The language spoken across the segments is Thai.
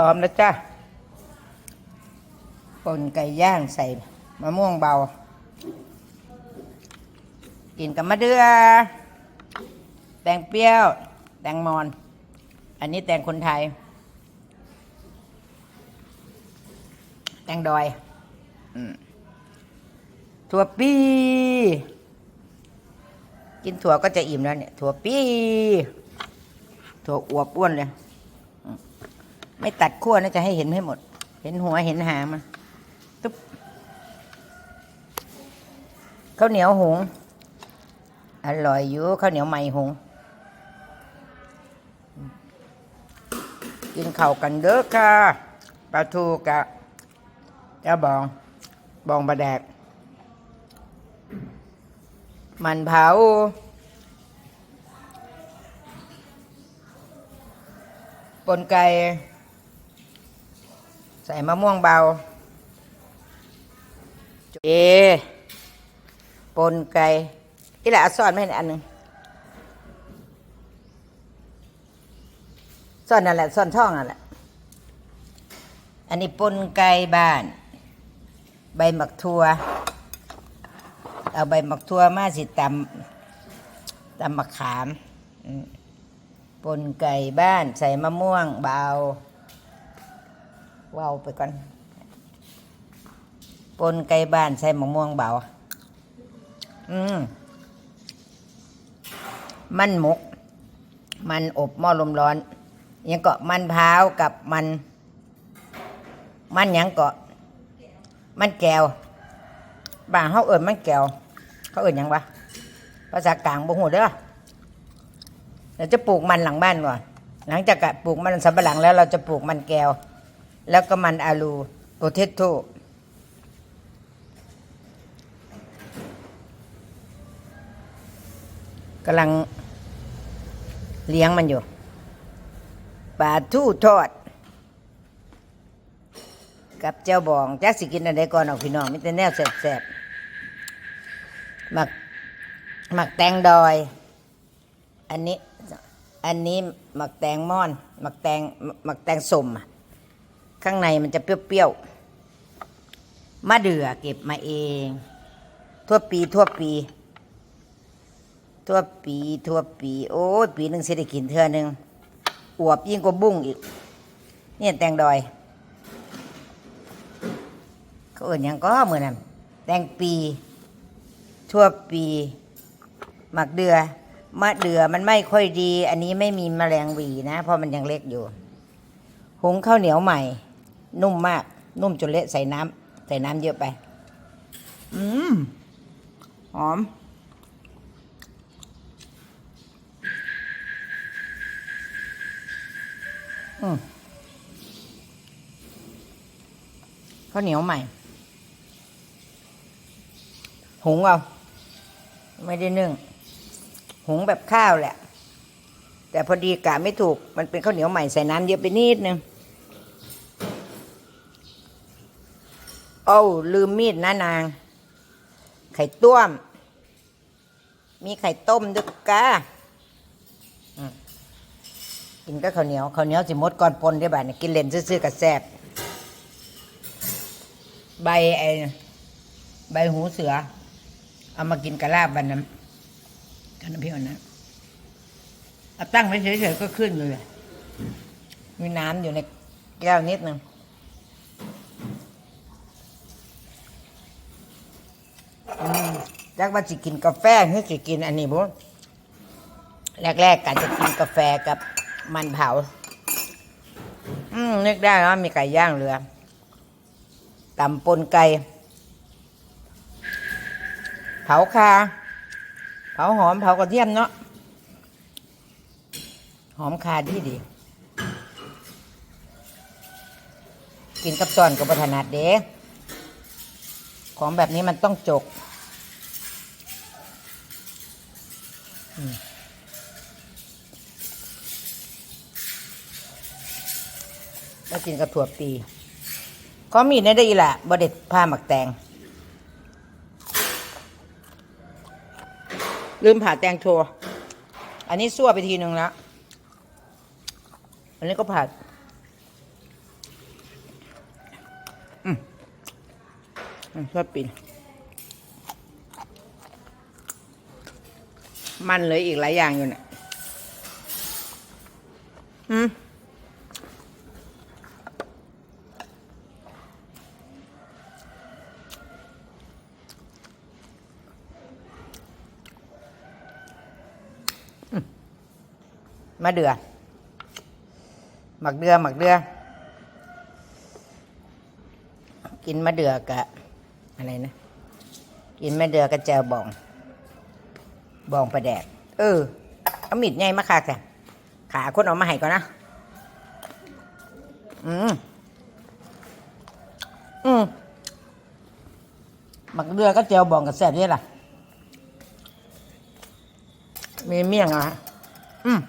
พร้อมแล้วจ้ะปนไก่ย่างใส่มะม่วงเบา กินกับมะเดือแตงเปรี้ยว แตงมอน อันนี้แตงคนไทย แตงดอยอถั่วปีกินถั่วก็จะอิ่มแล้วเนี่ย ถั่วปีถั่วอวบอ้วนเลย ไม่ตัดขั้วนะจะให้เห็นให้หมด เห็นหัวเห็นหางมันตุ๊บข้าวเหนียวหง อร่อยอยู่ข้าวเหนียวใหม่หง กินข้าวกันเด้อค่ะปลาทูกะจ้าบอง บองบะแดก มันเผาปนไก่ ใส่มะม่วงเบา เอ ปนไก่อีหละเอาซ่อนไม่เห็นอันหนึ่งซ่อนนั่นแหละซ่อนช่องนั่นแหละ อันนี้ปนไก่บ้าน ใบหมักทัวเอาใบหมักทัวมาสิตำตำมะขามปนไก่บ้านใส่มะม่วงเบา ว้าวไปก่อนปนไก่บ้านใส่มะม่วงเบา อืม มันหมก มันอบหม้อลมร้อน ยังเกาะมันพร้าวกับมัน มันยังเกาะ มันแก้วบานเขาเอิ่นมันแก้ว เขาเอิ่นยังวะภาษากลางบ่หูเด้อเราจะปลูกมันหลังบ้านก่อน หลังจากปลูกมันสำปะหลังแล้วเราจะปลูกมันแก้ว แล้วก็มันอาลูโปเทโตกำลังเลี้ยงมันอยู่ปลาทูทอด กับเจ้าบองจักสิกินอะไรก่อนเอาพี่น้องมิแต่แนวแสบๆหมักหมักแตงดอย อันนี้ อันนี้หมักแตงม่อนหมักแตงหมักแตงสมอะ ข้างในมันจะเปรี้ยวๆมะเดื่อเก็บมาเอง ทั่วปีทั่วปี ทั่วปีทั่วปี โอ้ปีหนึ่งสิได้กินเทื่อหนึ่งอวบยิ่งกว่าบุ้งอีก เนี่ยแตงดอย เขาเอื่นยังก็เหมือนนั้นแตงปี ทั่วปีหมักเดือมะเดือมันไม่ค่อยดี อันนี้ไม่มีแมลงวีนะ เพราะมันยังเล็กอยู่ หุงข้าวเหนียวใหม่ นุ่มมาก นุ่มจนเละใส่น้ำใส่น้ำเยอะไป อืม หอม อืมข้าวเหนียวใหม่ หุงเอา ไม่ได้นึ่ง หุงแบบข้าวแหละ แต่พอดีกะไม่ถูก มันเป็นข้าวเหนียวใหม่ใส่น้ำเยอะไปนิดนึง โอ้าลืมมีดนะนาง ไข่ต้วม มีไข่ต้มด้วยกะกินก็ข้าวเหนียวข้าวเหนียวสิมดก่อนปนได้บ่านี่กินเล่นซื่อๆกับแซ่บใบไอ้ใบหูเสือ เอามากินกะลาบวันนั้นกันน้ำพริกวันนั้นเอาตั้งไว้เฉยๆก็ขึ้นเลยมีน้ำอยู่ในแก้วนิดนึงอืม จักว่าจะกินกาแฟหรือจะกินอันนี้บุแรกๆกันจะกินกาแฟกับมันเผา อืมนึกได้ว่ามีไก่ย่างเรือตำปนไก่เผาคาเผาหอมเผากระเทียมเนาะหอมคาดีดี กินกับตอนกับประถนัดเด้ของแบบนี้มันต้องจก มากินกับถั่วปีก็มีในได้อีละบดเด็ดผ้าหมักแตง ลืมผ่าแตงโชว์อันนี้ซั่วไปทีหนึ่งแล้ว อันนี้ก็ผัดอืมอืมชอบปีน มันเลยอีกหลายอย่างอยู่เนี่ยอืมอืมมาเดือหมักเดือหมักเดือกินมะเดือกะอะไรนะ กินมะเดือกะแจวบอง บองประแดกเออ เอามีดใหญ่มาค่ะแกขาคนออกมาให้ก่อนนะ อืม อืมหมักเดือก็แจวบองกับแซ่บนี่ล่ะ มีเมี่ยงอะอืม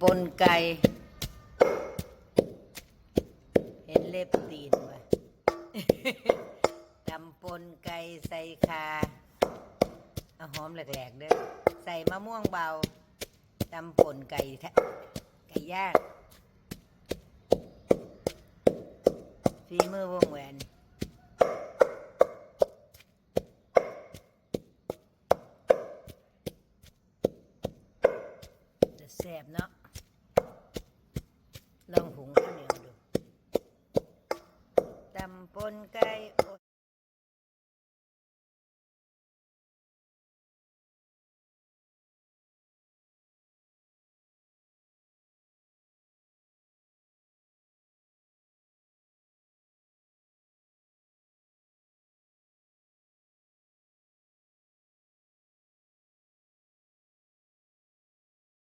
ปนไก่เห็นเล็บตีนว่ะตำป ใส่คาเอาหอมแหลกๆเด้อใส่มะม่วงเบาตำปนไก่ไก่ย่างฝีมือวงแหวนจะแซ่บเนาะลองหุงข้าวเหนียวดูตำปนไก่